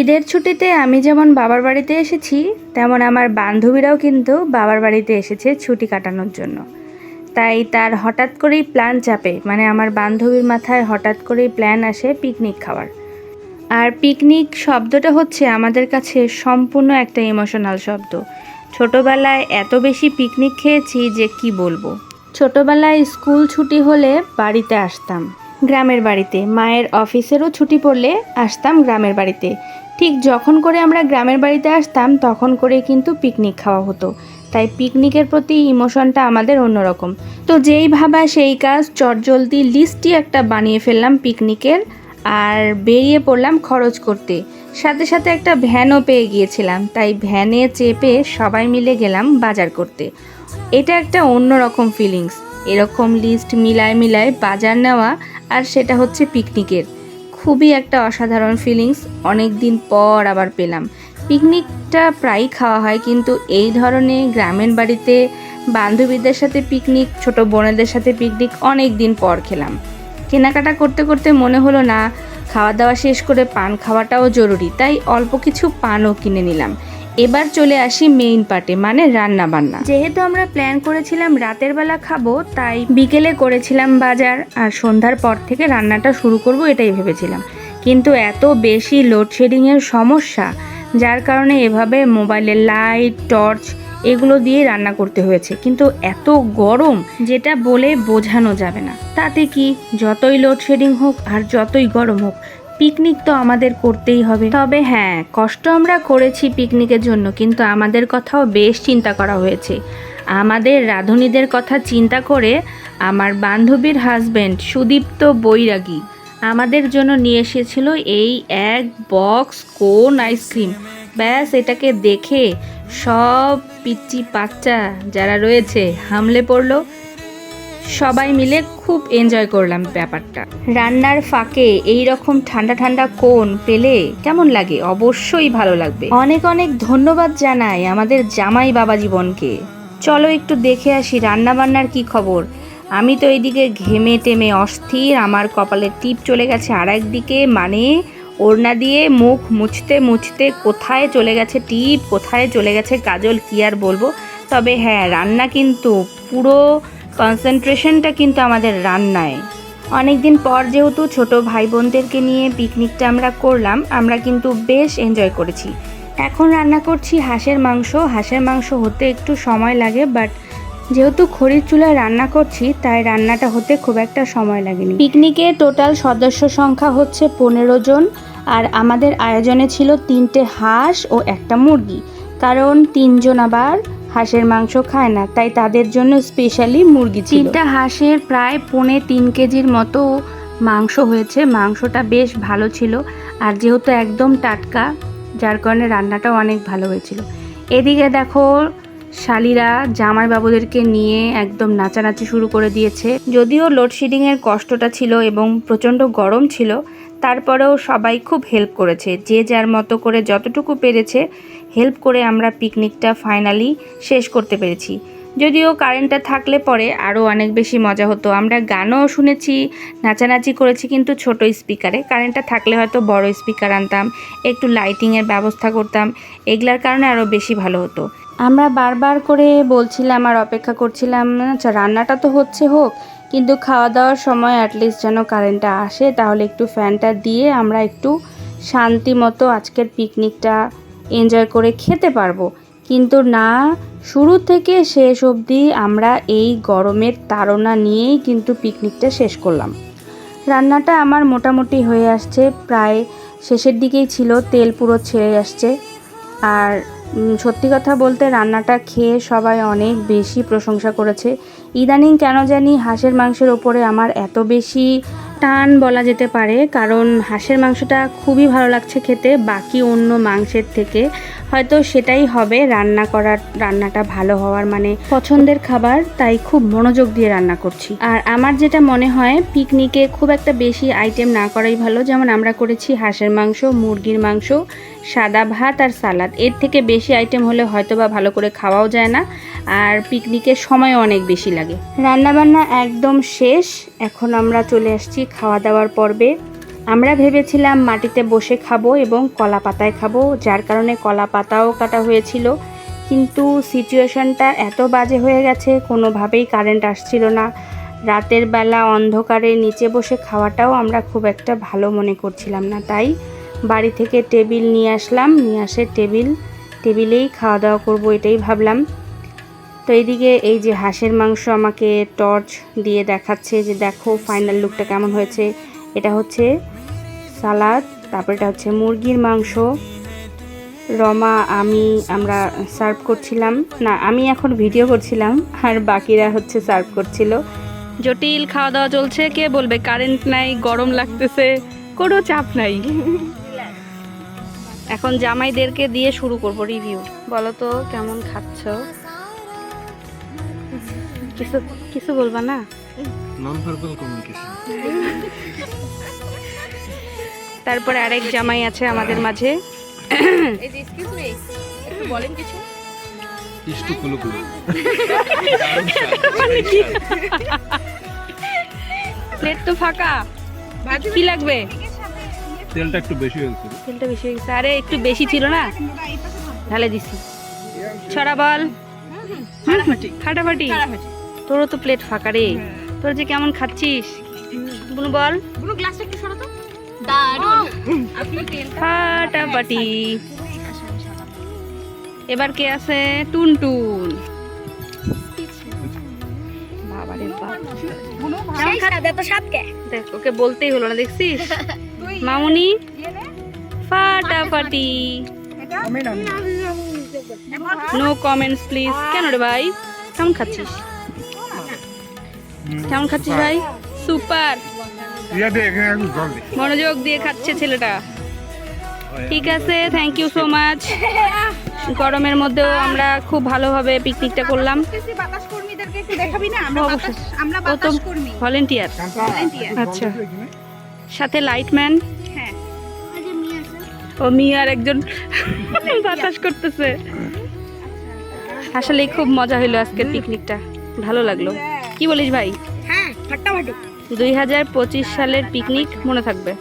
ঈদের ছুটিতে আমি যেমন বাবার বাড়িতে এসেছি, তেমন আমার বান্ধবীরাও কিন্তু বাবার বাড়িতে এসেছে ছুটি কাটানোর জন্য। তাই তার হঠাৎ করেই প্ল্যান চাপে মানে আমার বান্ধবীর মাথায় হঠাৎ করেই প্ল্যান আসে পিকনিক খাওয়ার। আর পিকনিক শব্দটা হচ্ছে আমাদের কাছে সম্পূর্ণ একটা ইমোশনাল শব্দ। ছোটোবেলায় এত বেশি পিকনিক খেয়েছি যে কি বলব? ছোটোবেলায় স্কুল ছুটি হলে বাড়িতে আসতাম। গ্রামের বাড়িতে, মায়ের অফিসেরও ছুটি পড়লে আসতাম গ্রামের বাড়িতে। ঠিক যখন করে আমরা গ্রামের বাড়িতে আসতাম, তখন করে কিন্তু পিকনিক খাওয়া হতো। তাই পিকনিকের প্রতি ইমোশনটা আমাদের অন্যরকম। তো যেই ভাবা সেই কাজ, চটজলদি লিস্টই একটা বানিয়ে ফেললাম পিকনিকের আর বেরিয়ে পড়লাম খরচ করতে। সাথে সাথে একটা ভ্যানও পেয়ে গিয়েছিলাম। তাই ভ্যানে চেপে সবাই মিলে গেলাম বাজার করতে। এটা একটা অন্যরকম ফিলিংস এরকম লিস্ট মিলায় মিলায় বাজার নেওয়া আর সেটা হচ্ছে পিকনিকের খুবই একটা অসাধারণ ফিলিংস অনেক দিন পর আবার পেলাম। পিকনিকটা প্রায়ই খাওয়া হয়, কিন্তু এই ধরনের গ্রামের বাড়িতে বান্ধবীদের সাথে পিকনিক, ছোট বোনেদের সাথে পিকনিক অনেক দিন পর খেলাম। কেনাকাটা করতে করতে মনে হলো, না, খাওয়া দাওয়া শেষ করে পান খাওয়াটাও জরুরি। তাই অল্প কিছু পানও কিনে নিলাম। এবার চলে আসি মেইন পার্টে মানে রান্না বান্না যেহেতু আমরা প্ল্যান করেছিলাম রাতের বেলা খাব, তাই বিকেলে করেছিলাম বাজার, আর সন্ধ্যার পর থেকে রান্নাটা শুরু করব এটাই ভেবেছিলাম। কিন্তু এত বেশি লোডশেডিংয়ের সমস্যা, যার কারণে এভাবে মোবাইলের লাইট টর্চ এগুলো দিয়ে রান্না করতে হয়েছে। কিন্তু এত গরম, যেটা বলে বোঝানো যাবে না। তাতে কি? যতই লোডশেডিং হোক আর যতই গরম হোক পিকনিক তো আমাদের করতেই হবে। তবে হ্যাঁ কষ্ট আমরা করেছি পিকনিকের জন্য, কিন্তু আমাদের কথাও বেশ চিন্তা করা হয়েছে। আমাদের রাঁধুনিদের কথা চিন্তা করে আমার বান্ধবীর হাজব্যান্ড সুদীপ্ত বৈরাগী আমাদের জন্য নিয়ে এসেছিল এই এক বক্স কোন আইসক্রিম ব্যাস, এটাকে দেখে সব পিচ্চি বাচ্চা যারা রয়েছে, হামলে পড়ল। সবাই মিলে খুব এনজয় করলাম ব্যাপারটা। রান্নার ফাঁকে এই রকম ঠান্ডা ঠান্ডা কোন পেলে কেমন লাগে? অবশ্যই ভালো লাগবে। অনেক অনেক ধন্যবাদ জানাই আমাদের জামাই বাবা জীবনকে। চলো একটু দেখে আসি রান্না বান্নার কি খবর। আমি তো এইদিকে ঘেমে টেমে অস্থির, আমার কপালে টিপ চলে গেছে আর একদিকে মানে ওড়না দিয়ে মুখ মুছতে মুছতে কোথায় চলে গেছে টিপ, কোথায় চলে গেছে কাজল, কি আর বলব? তবে হ্যাঁ রান্না কিন্তু পুরো কনসেন্ট্রেশনটা কিন্তু আমাদের রান্নায়। অনেক দিন পর যেহেতু ছোট ভাই বোনদেরকে নিয়ে পিকনিকটা আমরা করলাম, আমরা কিন্তু বেশ এনজয় করেছি। এখন রান্না করছি হাঁসের মাংস। হাঁসের মাংস হতে একটু সময় লাগে বাট যেহেতু খড়ির চুলায় রান্না করছি, তাই রান্নাটা হতে খুব একটা সময় লাগেনি। পিকনিকে টোটাল সদস্য সংখ্যা হচ্ছে পনেরো জন, আর আমাদের আয়োজনে ছিল তিনটে হাঁস ও একটা মুরগি। কারণ তিনজন আবার হাঁসের মাংস খায় না, তাই তাদের জন্য স্পেশালি মুরগি তিনটা হাঁসের প্রায় পৌনে তিন কেজির মতো মাংস হয়েছে, মাংসটা বেশ ভালো ছিল আর যেহেতু একদম টাটকা, যার কারণে রান্নাটাও অনেক ভালো হয়েছিল। এদিকে দেখো, শালিরা জামাইবাবুদেরকে নিয়ে একদম নাচানাচি শুরু করে দিয়েছে। যদিও লোডশেডিংয়ের কষ্টটা ছিল এবং প্রচণ্ড গরম ছিল, তারপরেও সবাই খুব হেল্প করেছে। যে যার মতো করে যতটুকু পেরেছে হেল্প করে আমরা পিকনিকটা ফাইনালি শেষ করতে পেরেছি। যদিও কারেন্টটা থাকলে পরে আরও অনেক বেশি মজা হতো। আমরা গানও শুনেছি, নাচানাচি করেছি কিন্তু ছোট স্পিকারে। কারেন্টটা থাকলে হয়তো বড় স্পিকার আনতাম, একটু লাইটিংয়ের ব্যবস্থা করতাম, এগুলার কারণে আরও বেশি ভালো হতো। আমরা বারবার করে বলছিলাম আর অপেক্ষা করছিলাম আচ্ছা রান্নাটা তো হচ্ছে হোক, কিন্তু খাওয়া দাওয়ার সময় অ্যাটলিস্ট যেন কারেন্টটা আসে, তাহলে একটু ফ্যানটা দিয়ে আমরা একটু শান্তি মতো আজকের পিকনিকটা এনজয় করে খেতে পারব। কিন্তু না, শুরু থেকে শেষ অবধি আমরা এই গরমের তাড়না নিয়েই কিন্তু পিকনিকটা শেষ করলাম। রান্নাটা আমার মোটামুটি হয়ে আসছে, প্রায় শেষের দিকেই ছিল, তেল পুরো ছেড়ে আসছে। আর সত্যি কথা বলতে রান্নাটা খেয়ে সবাই অনেক বেশি প্রশংসা করেছে। ইদানিং কেন জানি হাঁসের মাংসের ওপরে আমার এত বেশি টান বলা যেতে পারে, কারণ হাঁসের মাংসটা খুবই ভালো লাগছে খেতে, বাকি অন্য মাংসের থেকে হয়তো সেটাই হবে রান্না করার, রান্নাটা ভালো হওয়ার মানে পছন্দের খাবার, তাই খুব মনোযোগ দিয়ে রান্না করছি। আর আমার যেটা মনে হয়, পিকনিকে খুব একটা বেশি আইটেম না করাই ভালো। যেমন আমরা করেছি হাঁসের মাংস, মুরগির মাংস, সাদা ভাত আর সালাদ। এর থেকে বেশি আইটেম হলে হয়তো বা ভালো করে খাওয়াও যায় না। আর পিকনিকের সময় অনেক বেশি লাগে। রান্নাবান্না একদম শেষ। এখন আমরা চলে আসছি খাওয়া দাওয়ার পর্বে। আমরা ভেবেছিলাম মাটিতে বসে খাব এবং কলা পাতায় খাব, যার কারণে কলা পাতাও কাটা হয়েছিল। কিন্তু সিচুয়েশনটা এত বাজে হয়ে গেছে, কোনোভাবেই কারেন্ট আসছিল না। রাতের বেলা অন্ধকারে নিচে বসে খাওয়াটাও আমরা খুব একটা ভালো মনে করছিলাম না। তাই বাড়ি থেকে টেবিল নিয়ে আসলাম, নিয়ে আসে টেবিল। টেবিলেই খাওয়া দাওয়া করব এটাই ভাবলাম। তো এইদিকে এই যে হাঁসের মাংস আমাকে টর্চ দিয়ে দেখাচ্ছে যে দেখো ফাইনাল লুকটা কেমন হয়েছে। এটা হচ্ছে সালাদ তারপর এটা হচ্ছে মুরগির মাংস। রমা আমি আমরা সার্ভ করছিলাম। না আমি এখন ভিডিও করছিলাম আর বাকিরা হচ্ছে সার্ভ করছিল। জটিল খাওয়া দাওয়া চলছে কে বলবে? কারেন্ট নাই গরম লাগতেছে কোনো চাপ নাই। এখন জামাইদেরকে দিয়ে শুরু করব রিভিউ বলো তো কেমন খাচ্ছ? কিছু কিছু বলবা না? নন ভার্বাল কমিউনিকেশন তারপরে আরেক জামাই আছে আমাদের মাঝে। এই যে এক্সকিউজ মি একটু বলেন কিছু। ইষ্টু কুলু কুলু প্লেট তো ফাঁকা। কি লাগবে? তেলটা একটু বেশি হয়েছে। তেলটা বেশি হয়ে গেছে আরে একটু বেশি ছিল না? ঢালে দিছি। ছড়া বল। ফাটাফাটি। তোরও তো প্লেট ফাঁকা রে। তোর যে কেমন খাচ্ছিস? বুনু বল। কোনো গ্লাসটা একটু সরো তো দারুণ। ফাটাফাটি। এবার কে আছে? টুনটুন। ওকে বলতেই হলো না দেখছিস? মামুনি? ফাটাফাটি। নো। কমেন্টস প্লিজ কেন রে ভাই? কেমন খাচ্ছিস? কেমন খাচ্ছিস ভাই? সুপার মনোযোগ দিয়ে খাচ্ছে ছেলেটা। ঠিক আছে থ্যাংক ইউ সো মাচ গরমের মধ্যেও আমরা খুব ভালোভাবে পিকনিকটা করলাম। কৃষি বাতাস কর্মীদেরকে একটু দেখাবি না আমরা অবশ্যই। বাতাস আমরা ও তো বাতাস কর্মী। ভলেন্টিয়ার আচ্ছা। সাথে লাইটম্যান হ্যাঁ। ও মিয়ার একজন বাতাস করতেছে। আসলে খুব মজা হইল আজকের পিকনিকটা ভালো লাগল। কি বলিস ভাই? হ্যাঁ দুই হাজার পঁচিশ সালের পিকনিক মনে থাকবে।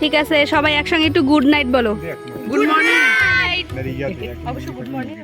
ঠিক আছে সবাই একসঙ্গে একটু গুড নাইট বলো। গুড মর্নিং অবশ্যই অবশ্য গুড মর্নিং